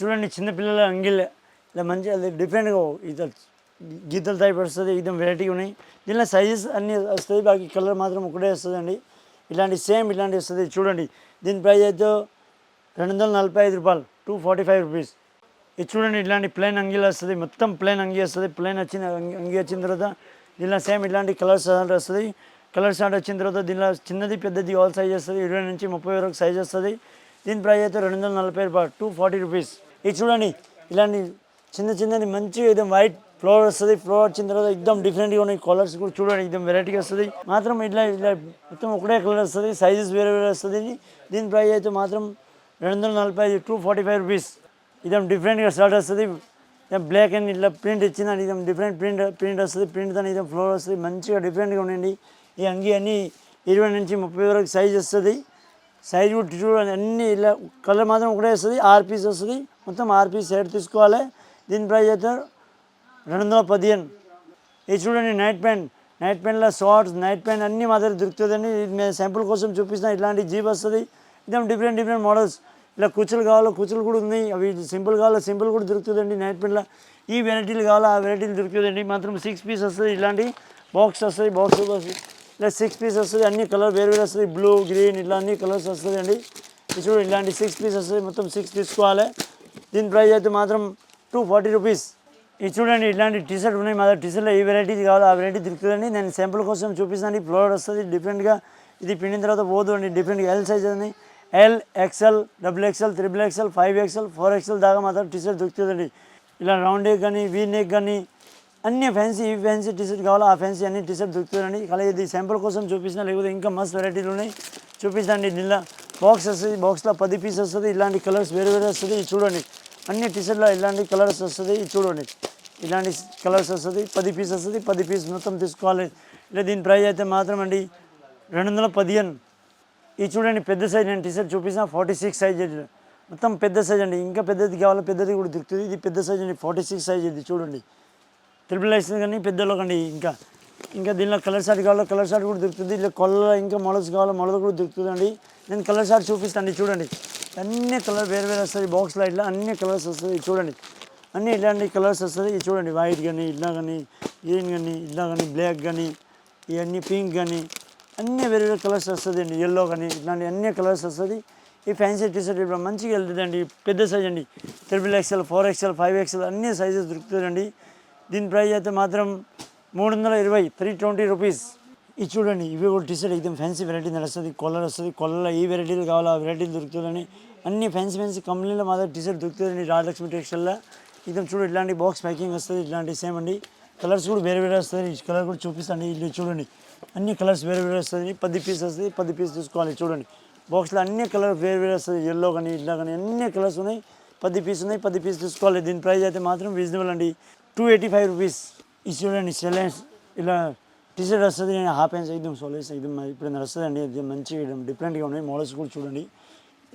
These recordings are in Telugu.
చూడండి చిన్నపిల్లల అంగిల్ ఇలా మంచిగా డిఫరెంట్గా ఇది గీతలు టైప్ వస్తుంది ఇది వెరైటీగా ఉన్నాయి. దీనిలో సైజెస్ అన్నీ వస్తుంది బాకీ కలర్ మాత్రం ఒకటే వస్తుందండి. ఇలాంటి సేమ్ ఇలాంటి వస్తుంది చూడండి. దీని ప్రైస్ అయితే రెండు వందల నలభై ఐదు రూపాయలు టూ ఫార్టీ ఫైవ్ రూపీస్ ఇది చూడండి ఇట్లాంటి ప్లెయిన్ అంగీలు వస్తుంది మొత్తం ప్లెయిన్ అంగీ వస్తుంది. ప్లెయిన్ వచ్చిన అంగీ వచ్చిన తర్వాత దీనిలో సేమ్ ఇలాంటి కలర్స్ అంటే వస్తుంది. కలర్స్ అంటే వచ్చిన తర్వాత దీనిలో చిన్నది పెద్దది ఆల్ సైజ్ వస్తుంది. ఇరవై నుంచి ముప్పై వరకు సైజ్ వస్తుంది. దీని ప్రైస్ అయితే రెండు వందల నలభై రూపాయలు టూ ఫార్టీ రూపీస్ ఇది చూడండి ఇలాంటి చిన్న చిన్నది మంచి ఏదో వైట్ ఫ్లవర్ వస్తుంది. ఫ్లవర్ వచ్చిన తర్వాత ఎక్దమ్ డిఫరెంట్గా ఉన్నాయి కలర్స్ కూడా చూడండి ఎక్దమ్ వెరైటీగా వస్తుంది. మాత్రం ఇట్లా ఇట్లా మొత్తం ఒకటే కలర్ వస్తుంది సైజెస్ వేరే వేరే వస్తుంది. దీని ప్రైస్ అయితే మాత్రం రెండు వందల నలభై ఐదు టూ ఫార్టీ ఫైవ్ రూపీస్ ఇదేం డిఫరెంట్గా షర్ట్ వస్తుంది. బ్లాక్ అండ్ ఇట్లా ప్రింట్ ఇచ్చిన ఇదేం డిఫరెంట్ ప్రింట్ ప్రింట్ వస్తుంది ప్రింట్ దాని ఇదేం ఫ్లోర్ వస్తుంది. మంచిగా డిఫరెంట్గా ఉండండి. ఈ అంగి అన్ని ఇరవై నుంచి ముప్పై వరకు సైజ్ వస్తుంది. సైజ్ కూడా చూడండి అన్ని ఇలా కలర్ మాత్రం ఒకటే వస్తుంది. ఆరు పీస్ వస్తుంది. మొత్తం ఆర్పీ సైడ్ తీసుకోవాలి. దీని ప్రైస్ అయితే రెండు వందల పదిహేను. ఇది చూడండి నైట్ ప్యాంట్ నైట్ ప్యాంట్లో షార్ట్స్ నైట్ ప్యాంట్ అన్నీ మా దగ్గర దొరుకుతుందండి ఇది మేము శాంపుల్ కోసం చూపిస్తాం ఇట్లాంటి జీప్ వస్తుంది. ఇదేం డిఫరెంట్ డిఫరెంట్ మోడల్స్ ఇలా కుచ్చులు కావాలో కుచ్చులు కూడా ఉన్నాయి అవి సింపుల్ కావాలో సింపుల్ కూడా దొరుకుతుందండి నైట్ ప్యాంట్లో ఈ వెరైటీలు కావాలో ఆ వెరైటీలు దొరుకుతుందండి మాత్రం సిక్స్ పీస్ వస్తుంది ఇలాంటి బాక్స్ వస్తుంది బాక్స్ ఇలా సిక్స్ పీస్ వస్తుంది అన్ని కలర్ వేరు వేరు వస్తుంది. బ్లూ గ్రీన్ ఇట్లా అన్ని కలర్స్ వస్తుంది అండి ఇది చూడండి ఇలాంటి సిక్స్ పీస్ వస్తుంది. మొత్తం సిక్స్ తీసుకోవాలి. దీని ప్రైస్ అయితే మాత్రం టూ ఫార్టీ రూపీస్ ఇది చూడండి ఇట్లాంటి టీ షర్ట్ ఉన్నాయి. మా దగ్గర టీ షర్ట్లో ఏ వెరైటీ కావాలో ఆ వెరైటీ దొరుకుతుందండి. నేను శాంపుల్ కోసం చూపిస్తాను. ఫ్లోర్ వస్తుంది డిఫరెంట్గా ఇది పిండిన తర్వాత పోదు అండి. డిఫరెంట్గా ఎల్ సైజ్ ఉంది. L XL double XL triple XL five XL four XL దాకా మాత్రం టీషర్ట్ టీ షర్ట్ దొరుకుతుందండి. ఇలా రౌండ్ నెక్ కానీ వీ నెక్ కానీ అన్ని ఫ్యాన్సీ ఈ ఫ్యాన్సీ టీ షర్ట్ కావాలో ఆ ఫ్యాన్సీ అన్ని టీ షర్ట్ దొరుకుతుందండి. కానీ ఇది శాంపుల్ కోసం చూపించిన లేకపోతే ఇంకా మస్తు వెరైటీలు ఉన్నాయి. చూపిస్తాండి దీనిలో బాక్స్ వస్తుంది బాక్స్లో పది పీస్ వస్తుంది. ఇలాంటి కలర్స్ వేరే వేరే వస్తుంది. చూడండి. అన్ని టీషర్ట్లో ఇలాంటి కలర్స్ వస్తుంది. ఇది చూడండి. ఇలాంటి కలర్స్ వస్తుంది. పది పీస్ వస్తుంది. పది పీస్ మొత్తం తీసుకోవాలి. ఇలా దీని ప్రైస్ అయితే మాత్రం అండి రెండు వందల పదిహేను ఇది చూడండి పెద్ద సైజ్ నేను T shirt shirt forty six size మొత్తం పెద్ద సైజ్ అండి. ఇంకా పెద్దది కావాలో? పెద్దది కూడా దొరుకుతుంది. ఇది పెద్ద సైజ్ అండి ఫార్టీ సిక్స్ సైజ్ ఇది చూడండి. ట్రిపుల్ ఎక్స్ కానీ పెద్దలో కండి ఇంకా. ఇంకా దీనిలో కలర్ షార్ట్ కావాలో? కలర్ షార్ట్ కూడా దొరుకుతుంది. ఇలా కొల్ల ఇంకా మోడల్స్ కావాలో? మోడల్ కూడా దొరుకుతుంది అండి నేను కలర్ షార్ట్ చూపిస్తాను. చూడండి. అన్ని కలర్ వేరు వేరు వస్తుంది బాక్స్లో ఇట్లా అన్ని కలర్స్ వస్తుంది చూడండి. అన్ని ఇలాంటి కలర్స్ వస్తుంది ఇది చూడండి. వైట్ కానీ ఇట్లా కానీ గ్రీన్ కానీ ఇట్లా కానీ బ్లాక్ కానీ ఇవన్నీ పింక్ కానీ అన్ని వేరే వేరే కలర్స్ వస్తుంది అండి. ఎల్లో కానీ ఇట్లాంటి అన్ని కలర్స్ వస్తుంది ఈ ఫ్యాన్సీ టీషర్ట్ ఇప్పుడు మంచిగా వెళ్తుందండి. పెద్ద సైజ్ అండి. Triple XL four XL five XL అన్ని సైజెస్ దొరుకుతుందండి దీని ప్రైస్ అయితే మాత్రం మూడు వందల ఇరవై త్రీ ట్వంటీ రూపీస్ ఇది చూడండి ఇవి కూడా టీ షర్ట్ ఫ్యాన్సీ వెరైటీ నడుస్తుంది కొల్లర్ వస్తుంది కొల్లలో ఏ వెరైటీలు కావాలో ఆ వెరైటీలు దొరుకుతుందని అన్ని ఫ్యాన్సీ ఫ్యాన్సీ కంపెనీలో మా దగ్గర టీ దొరుకుతుందండి రాజలక్ష్మి టెక్స్టైల్లో ఇది చూడు ఇట్లాంటి బాక్స్ ప్యాకింగ్ వస్తుంది ఇట్లాంటి సేమ్ అండి. కలర్స్ కూడా వేరే వేరే వస్తుంది ఈ కలర్ కూడా చూపిస్తాండి ఇది చూడండి. అన్ని కలర్స్ వేరే వేరే వస్తుంది పది పీస్ వస్తుంది పది పీస్ తీసుకోవాలి చూడండి. బాక్స్లో అన్ని కలర్ వేరే వేరే వస్తుంది ఎల్లో కానీ ఇట్లా కానీ అన్ని కలర్స్ ఉన్నాయి. పది పీస్ ఉన్నాయి పది పీస్ తీసుకోవాలి దీని ప్రైస్ అయితే మాత్రం రీజనబుల్ అండి. టూ ఎయిటీ ఫైవ్ రూపీస్ ఇది చూడండి సెలెన్స్ ఇలా టీ షర్ట్ వస్తుంది నేను హాఫ్ హ్యాండ్స్ ఇద్దాం సోలేస్ ఇద్దాం ఇప్పుడు వస్తుంది అండి. ఇది డిఫరెంట్గా ఉన్నాయి. మోడల్స్ కూడా చూడండి.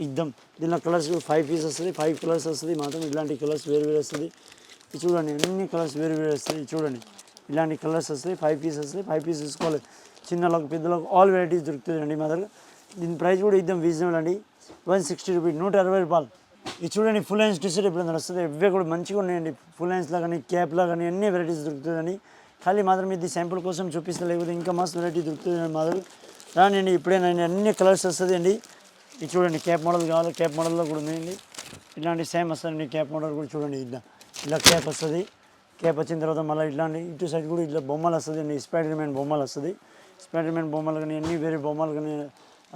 ఇద్దాం. దీనిలో కలర్స్ ఫైవ్ పీస్ వస్తుంది. ఫైవ్ కలర్స్ వస్తుంది. మాత్రం ఇలాంటి కలర్స్ వేరు వేరు వస్తుంది. ఇది చూడండి. అన్ని కలర్స్ వేరు వేరు వస్తుంది. చూడండి. ఇలాంటి కలర్స్ వస్తాయి ఫైవ్ పీస్ వస్తాయి ఫైవ్ పీస్ తీసుకోవాలి. చిన్నలకు పెద్దలకు ఆల్ వెరైటీస్ దొరుకుతుందండి మా దగ్గర. దీని ప్రైస్ కూడా ఇద్దాం. రీజనబుల్ అండి. వన్ సిక్స్టీ రూపీస్ నూట అరవై రూపాయలు. ఇది చూడండి. ఫుల్ హ్యాండ్స్ టీ షర్ట్ ఎప్పుడైనా వస్తుంది? ఇవే కూడా మంచిగా ఉన్నాయండి. ఫుల్ హ్యాండ్స్లో కానీ క్యాప్లో కానీ అన్ని వెరైటీస్ దొరుకుతుందండి ఖాళీ మాత్రం ఇది శాంపుల్ కోసం చూపిస్తే లేకపోతే ఇంకా మస్తు వెరైటీ దొరుకుతుంది మా దగ్గర రానండి ఇప్పుడేనా అన్ని కలర్స్ వస్తుంది అండి. ఇది చూడండి క్యాప్ మోడల్ కావాలి క్యాప్ మోడల్లో కూడా ఉందండి. ఇలాంటి సేమ్ వస్తుందండి క్యాప్ మోడల్ కూడా చూడండి ఇట్లా ఇలా క్యాప్ వస్తుంది. క్యాప్ వచ్చిన తర్వాత మళ్ళీ ఇట్లాంటి ఇటు సైడ్ కూడా ఇట్లా బొమ్మలు వస్తుంది అండి. స్పైడర్ మ్యాన్ బొమ్మలు వస్తుంది. స్పైడర్ మ్యాన్ బొమ్మలు కానీ అన్ని వేరే బొమ్మలు కానీ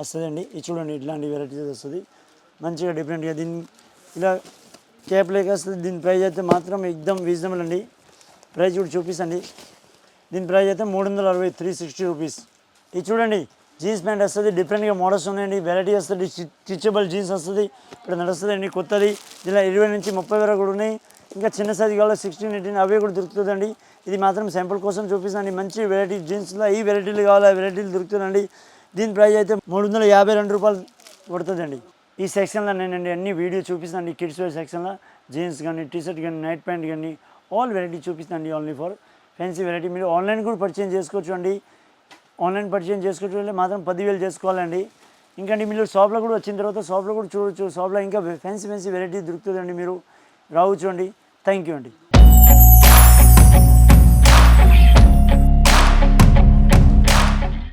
వస్తుందండి ఇది చూడండి ఇట్లాంటి వెరైటీస్ వస్తుంది. మంచిగా డిఫరెంట్గా దీన్ని ఇలా క్యాప్ లేక వస్తుంది దీని ప్రైజ్ అయితే మాత్రం ఎక్దమ్ రీజనబుల్ అండి. ప్రైజ్ కూడా చూపిస్తండి దీని ప్రైస్ అయితే మూడు వందల అరవై త్రీ సిక్స్టీ రూపీస్ ఇది చూడండి జీన్స్ ప్యాంట్ వస్తుంది డిఫరెంట్గా మోడల్స్ ఉన్నాయండి వెరైటీ వస్తుంది స్టిచబుల్ జీన్స్ వస్తుంది ఇక్కడ నడుస్తుందండి కొత్తది. ఇలా ఇరవై నుంచి ముప్పై వరకు కూడా ఉన్నాయి. ఇంకా చిన్న సైజు కావాలి సిక్స్టీన్ ఎయిటీన్ అవే కూడా దొరుకుతుందండి. ఇది మాత్రం శాంపుల్ కోసం చూపిస్తాను మంచి వెరైటీ జీన్స్లో ఈ వెరైటీలు కావాలి ఆ వెరైటీలు దొరుకుతుందండి. దీని ప్రైస్ అయితే మూడు వందల యాభై రెండు రూపాయలు పడుతుందండి. ఈ సెక్షన్లో నేనండి అన్ని వీడియో చూపిస్తాను కిడ్స్ వేర్ సెక్షన్లో జీన్స్ కానీ టీ షర్ట్ కానీ నైట్ ప్యాంట్ కానీ ఆల్ వెరైటీ చూపిస్తాను ఓన్లీ ఫర్ ఫ్యాన్సీ వెరైటీ మీరు ఆన్లైన్ కూడా పర్చేజ్ చేసుకోవచ్చు అండి. ఆన్లైన్ పర్చేజ్ చేసుకోవచ్చు మాత్రం పదివేలు చేసుకోవాలండి. ఇంకా మీరు షాప్లో కూడా వచ్చిన తర్వాత షాప్లో కూడా చూడొచ్చు. షాప్లో ఇంకా ఫ్యాన్సీ ఫ్యాన్సీ వెరైటీ దొరుకుతుందండి మీరు. రావచ్చు అండి. థ్యాంక్ యూ అండి.